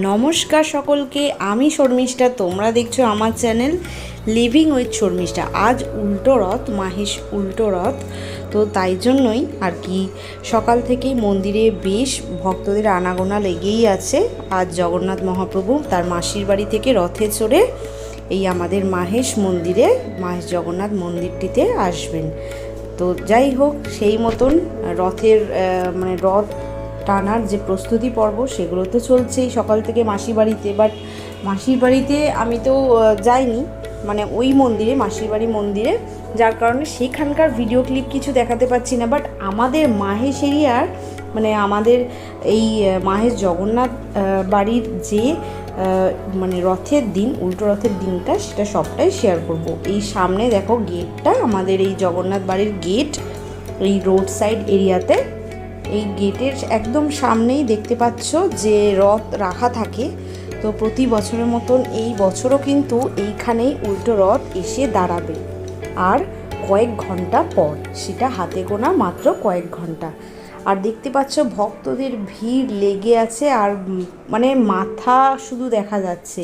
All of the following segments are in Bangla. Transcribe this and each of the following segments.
নমস্কার সকলকে, আমি শর্মিষ্ঠা, তোমরা দেখছ আমার চ্যানেল লিভিং উইথ শর্মিষ্ঠা। আজ উল্টো রথ, মাহেশ উল্টো রথ, তো তাই জন্যই আর কি সকাল থেকেই মন্দিরে বেশ ভক্তদের আনাগোনা লেগেই আছে। আজ জগন্নাথ মহাপ্রভু তার মাসির বাড়ি থেকে রথে চড়ে এই আমাদের মাহেশ মন্দিরে, মাহেশ জগন্নাথ মন্দিরটিতে আসবেন। তো যাই হোক, সেই মতন রথের মানে রথ টানার যে প্রস্তুতি পর্ব, সেগুলো তো চলছেই সকাল থেকে মাসির বাড়িতে। বাট মাসির বাড়িতে আমি তো যাইনি। মানে ওই মন্দিরে, মাসির বাড়ি মন্দিরে। যার কারণে সেখানকার ভিডিও ক্লিপ কিছু দেখাতে পাচ্ছি না। বাট আমাদের মাহেশ এরিয়ার মানে আমাদের এই মাহেশ জগন্নাথ বাড়ির যে মানে রথের দিন, উল্টো রথের দিনটা, সেটা সবটাই শেয়ার করব। এই সামনে দেখো গেটটা আমাদের এই জগন্নাথ বাড়ির গেট এই রোড সাইড এরিয়াতে। এই গেটের একদম সামনেই দেখতে পাচ্ছ যে রথ রাখা থাকে। তো প্রতি বছরের মতন এই বছরও কিন্তু এইখানেই উল্টো রথ এসে দাঁড়াবে। আর কয়েক ঘণ্টা পর, সেটা হাতে গোনা মাত্র কয়েক ঘণ্টা। আর দেখতে পাচ্ছ ভক্তদের ভিড় লেগে আছে আর মানে মাথা শুধু দেখা যাচ্ছে।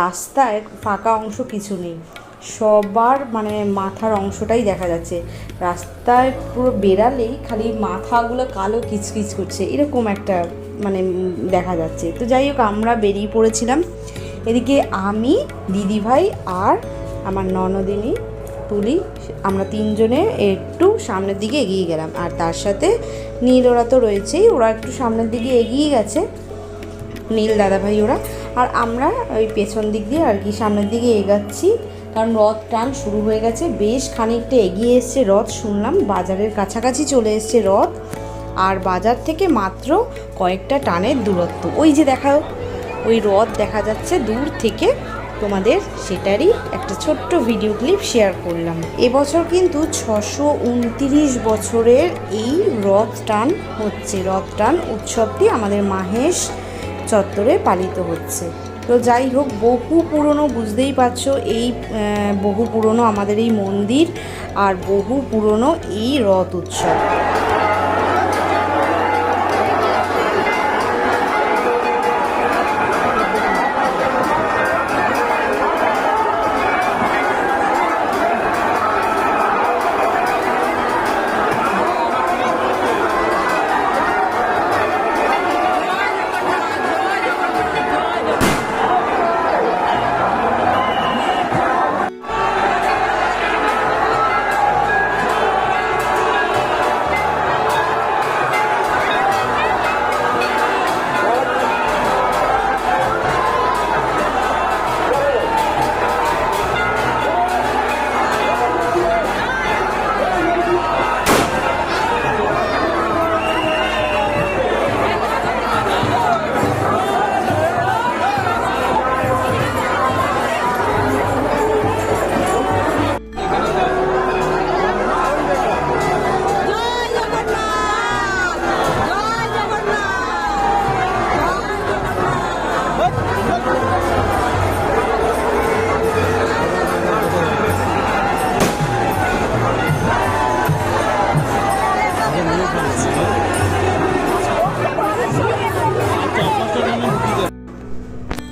রাস্তায় ফাঁকা অংশ কিছু নেই। সবার মানে মাথার অংশটাই দেখা যাচ্ছে। রাস্তায় পুরো বেরালেই খালি মাথাগুলো কালো কিচকিচ করছে। এরকম একটা মানে দেখা যাচ্ছে। তো যাই হোক, আমরা বেরিয়ে পড়েছিলাম। এদিকে আমি, দিদিভাই আর আমার ননদিনী, তুলি, আমরা তিনজনে একটু সামনের দিকে এগিয়ে গেলাম। আর তার সাথে নীল ওরা তো রয়েছেই, ওরা একটু সামনের দিকে এগিয়ে গেছে। নীল দাদাভাই ওরা। আর আমরা ওই পেছন দিক দিয়ে আর কি সামনের দিকে এগাচ্ছি। কারণ রথ টান শুরু হয়ে গেছে। বেশ খানিকটা এগিয়ে এসছে রথ, শুনলাম বাজারের কাছাকাছি চলে এসছে রথ। আর বাজার থেকে মাত্র কয়েকটা টানের দূরত্ব। ওই যে দেখা ওই রথ দেখা যাচ্ছে দূর থেকে। তোমাদের সেটারই একটা ছোট্ট ভিডিও ক্লিপ শেয়ার করলাম। এবছর কিন্তু ছশো উনতিরিশ বছরের এই রথ টান হচ্ছে। রথ টান উৎসবটি আমাদের মাহেশ চত্বরে পালিত হচ্ছে। তো যাই হোক, বহু পুরনো বুঝতেই পারছ, এই বহু পুরনো আমাদের এই মন্দির আর বহু পুরনো এই রথ উৎসব।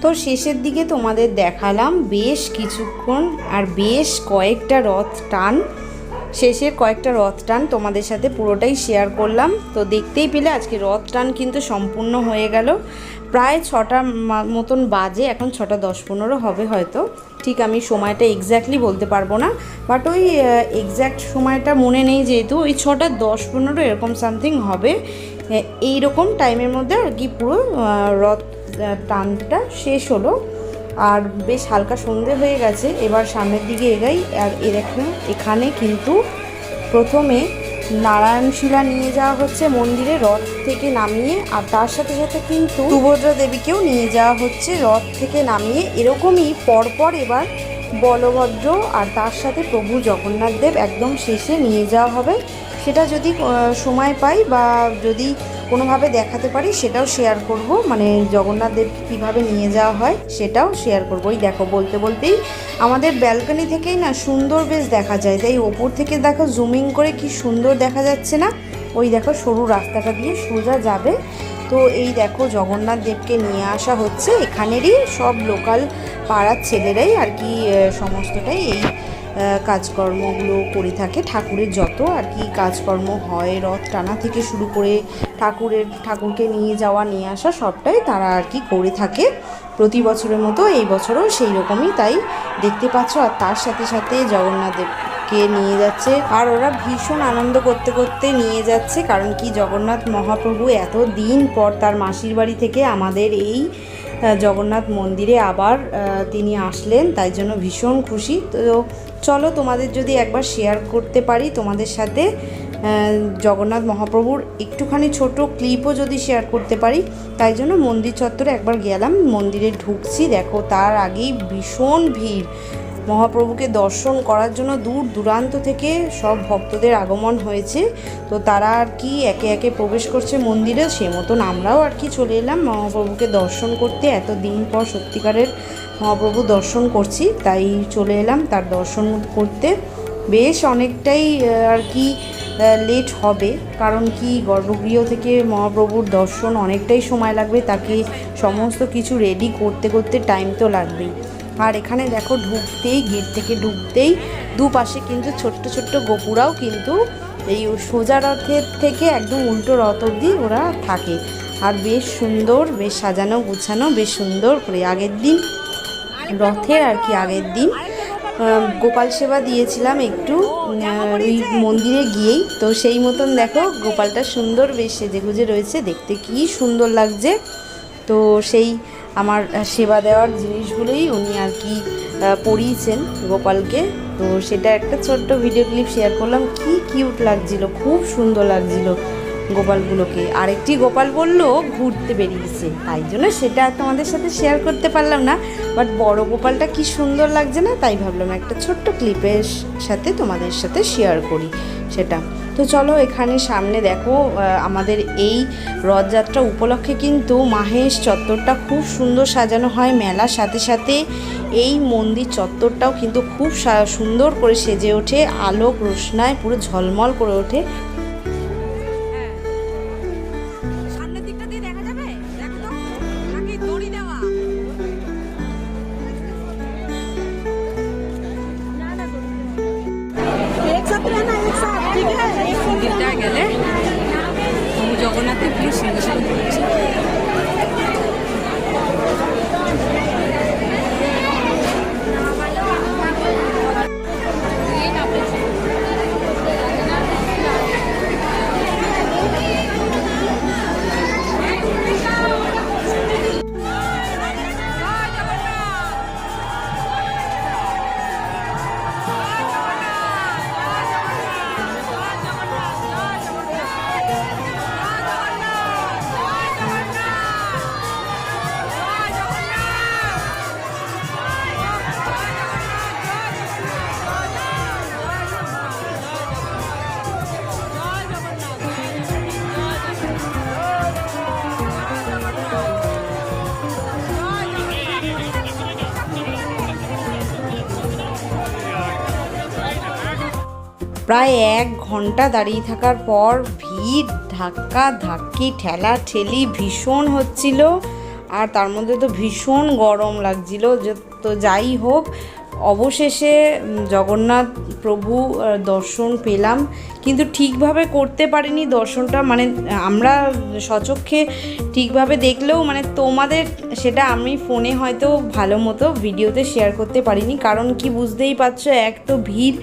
তো শেষের দিকে তোমাদের দেখালাম বেশ কিছুক্ষণ আর বেশ কয়েকটা রথ টান। শেষের কয়েকটা রথ টান তোমাদের সাথে পুরোটাই শেয়ার করলাম। তো দেখতেই পেলে আজকে রথ টান কিন্তু সম্পূর্ণ হয়ে গেল। প্রায় ছটা মতন বাজে, এখন ছটা দশ পনেরো হবে হয়তো। ঠিক আমি সময়টা এক্স্যাক্টলি বলতে পারব না। বাট ওই এক্স্যাক্ট সময়টা মনে নেই যেহেতু, ওই ছটা দশ পনেরো এরকম সামথিং হবে। এই রকম টাইমের মধ্যে আর কি পুরো রথ টানটা শেষ হলো। আর বেশ হালকা সন্ধে হয়ে গেছে, এবার সামনের দিকে এগাই। আর এর এখানে এখানে কিন্তু প্রথমে নারায়ণশিলা নিয়ে যাওয়া হচ্ছে মন্দিরে রথ থেকে নামিয়ে, আর তার সাথে সাথে কিন্তু সুভদ্রা দেবীকেও নিয়ে যাওয়া হচ্ছে রথ থেকে নামিয়ে। এরকমই পরপর এবার বলভদ্র আর তার সাথে প্রভু জগন্নাথ দেব একদম শেষে নিয়ে যাওয়া হবে। সেটা যদি সময় পাই বা যদি কোনোভাবে দেখাতে পারি, সেটাও শেয়ার করব। মানে জগন্নাথ দেবকে কীভাবে নিয়ে যাওয়া হয়, সেটাও শেয়ার করব। ওই দেখো, বলতে বলতেই আমাদের ব্যালকনি থেকেই না সুন্দর বেশ দেখা যায়। তাই ওপর থেকে দেখো জুমিং করে কি সুন্দর দেখা যাচ্ছে না? ওই দেখো সরু রাস্তাটা দিয়ে সোজা যাবে। তো এই দেখো জগন্নাথ দেবকে নিয়ে আসা হচ্ছে। এখানেরই সব লোকাল পাড়ার ছেলেরাই আর কি সমস্তটাই এই কাজকর্মগুলো করে থাকে। ঠাকুরের যত আর কি কাজকর্ম হয়, রথ টানা থেকে শুরু করে ঠাকুরের, ঠাকুরকে নিয়ে যাওয়া, নিয়ে আসা সবটাই তারা আর কি করে থাকে। প্রতি বছরের মতো এই বছরও সেই রকমই তাই। দেখতে পাচ্ছ, আর তার সাথে সাথে জগন্নাথ নিয়ে যাচ্ছে। আর ওরা ভীষণ আনন্দ করতে করতে নিয়ে যাচ্ছে, কারণ কি জগন্নাথ মহাপ্রভু এত দিন পর তার মাসির বাড়ি থেকে আমাদের এই জগন্নাথ মন্দিরে আবার তিনি আসলেন, তাই জন্য ভীষণ খুশি। তো চলো তোমাদের যদি একবার শেয়ার করতে পারি তোমাদের সাথে জগন্নাথ মহাপ্রভুর একটুখানি ছোট ক্লিপও যদি শেয়ার করতে পারি, তাই জন্য মন্দির চত্বরে একবার গেলাম, মন্দিরে ঢুকছি। দেখো, তার আগেই ভীষণ ভিড়। মহাপ্রভুকে দর্শন করার জন্য দূর দূরান্ত থেকে সব ভক্তদের আগমন হয়েছে। তো তারা আর কি একে একে প্রবেশ করছে মন্দিরে, সে মতন আমরাও আর কি চলে এলাম মহাপ্রভুকে দর্শন করতে। এত দিন পর সত্যিকারের মহাপ্রভু দর্শন করছি, তাই চলে এলাম তার দর্শন করতে। বেশ অনেকটাই আর কি লেট হবে, কারণ কি গর্ভগৃহ থেকে মহাপ্রভুর দর্শন অনেকটাই সময় লাগবে, তাকে সমস্ত কিছু রেডি করতে করতে টাইম তো লাগবেই। আর এখানে দেখো ঢুকতেই, গেট থেকে ঢুকতেই দুপাশে কিন্তু ছোট্ট ছোট্ট গোপুরাও কিন্তু এই সোজা রথের থেকে একদম উল্টো রথ অবধি ওরা থাকে। আর বেশ সুন্দর, বেশ সাজানো, গুছানো, বেশ সুন্দর করে আগের দিন রথের আর কি আগের দিন গোপাল সেবা দিয়েছিলাম একটু ওই মন্দিরে গিয়েই। তো সেই মতন দেখো গোপালটা সুন্দর বেশ সেজে গুজে রয়েছে, দেখতে কি সুন্দর লাগছে। তো সেই আমার সেবা দেওয়ার জিনিসগুলোই উনি আর কি পড়িয়েছেন গোপালকে। তো সেটা একটা ছোট্ট ভিডিও ক্লিপ শেয়ার করলাম। কি কিউট লাগছিল, খুব সুন্দর লাগছিল গোপালগুলোকে। আরেকটি গোপাল বলল, ঘুরতে বেরিয়েছে। তাই জন্য সেটা তোমাদের সাথে শেয়ার করতে পারলাম না। বাট বড় গোপালটা কি সুন্দর লাগছে না, তাই ভাবলাম একটা ছোট্ট ক্লিপের সাথে তোমাদের সাথে শেয়ার করি। সেটা। তো চলো এখানে সামনে দেখো আমাদের এই রথযাত্রা উপলক্ষে কিন্তু মাহেশ চত্বরটা খুব সুন্দর সাজানো হয় মেলার সাথে সাথে এই মন্দির চত্বরটাও কিন্তু খুব সুন্দর করে সেজে ওঠে। আলোক রোশনায় পুরো ঝলমল করে ওঠে। প্রায় এক ঘণ্টা দাঁড়িয়ে থাকার পর ভিড়, ধাক্কা, ধাক্কি, ঠেলা, ঠেলি, ভীষণ হচ্ছিল। আর তার মধ্যে তো ভীষণ গরম লাগছিল। তো যাই হোক, অবশেষে জগন্নাথ প্রভু দর্শন পেলাম। কিন্তু ঠিকভাবে করতে পারিনি দর্শনটা। মানে আমরা সচক্ষে ঠিকভাবে দেখলেও মানে তোমাদের সেটা আমি ফোনে হয়তো ভালো মতো ভিডিওতে শেয়ার করতে পারিনি। কারণ কি বুঝতেই পারছ, এক তো ভিড়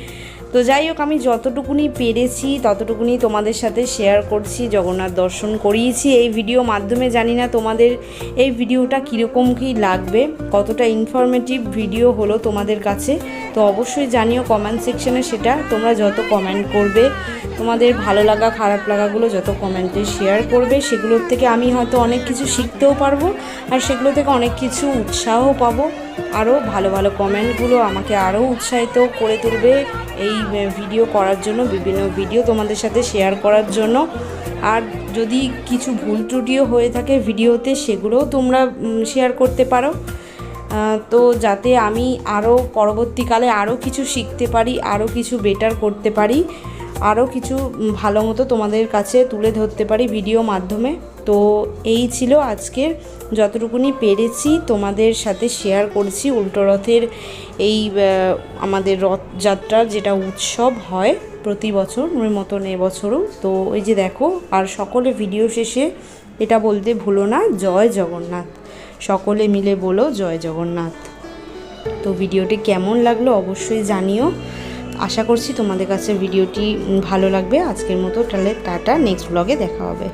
তো যাই হোক, আমি যতটুকুনি পেরেছি, ততটুকুনি তোমাদের সাথে শেয়ার করছি, জগন্নাথ দর্শন করিয়েছি। এই ভিডিও মাধ্যমে জানি না তোমাদের এই ভিডিওটা কীরকম কী লাগবে, কতটা ইনফরমেটিভ ভিডিও হলো তোমাদের কাছে। তো অবশ্যই জানিও কমেন্ট সেকশনে সেটা, তোমরা যত কমেন্ট করবে, তোমাদের ভালো লাগা, খারাপ লাগাগুলো যত কমেন্টে শেয়ার করবে, সেগুলোর থেকে আমি হয়তো অনেক কিছু শিখতেও পারব, আর সেগুলো থেকে অনেক কিছু উৎসাহ পাবো। আরও ভালো ভালো কমেন্টগুলো আমাকে আরও উৎসাহিত করে তুলবে এই ভিডিও করার জন্য, বিভিন্ন ভিডিও তোমাদের সাথে শেয়ার করার জন্য। আর যদি কিছু ভুল ত্রুটিও হয়ে থাকে ভিডিওতে সেগুলোও তোমরা শেয়ার করতে পারো। তো যাতে আমি আরও পরবর্তীকালে আরও কিছু শিখতে পারি, আরও কিছু বেটার করতে পারি, আরও কিছু ভালো মতো তোমাদের কাছে তুলে ধরতে পারি ভিডিও মাধ্যমে। তো এই ছিল আজকের যতটুকুনি পেরেছি তোমাদের সাথে শেয়ার করছি। উল্টো রথের এই আমাদের রথযাত্রা যেটা উৎসব হয় প্রতি বছর মতন এবছরও তো ওই যে দেখো, আর সকলে ভিডিও শেষে এটা বলতে ভুলো না, জয় জগন্নাথ। সকলে মিলে বলো, জয় জগন্নাথ। তো ভিডিওটি কেমন লাগল অবশ্যই জানিও। আশা করছি তোমাদের কাছে ভিডিওটি ভালো লাগবে। আজকের মতো তাহলে টাটা নেক্সট ব্লগে দেখা হবে।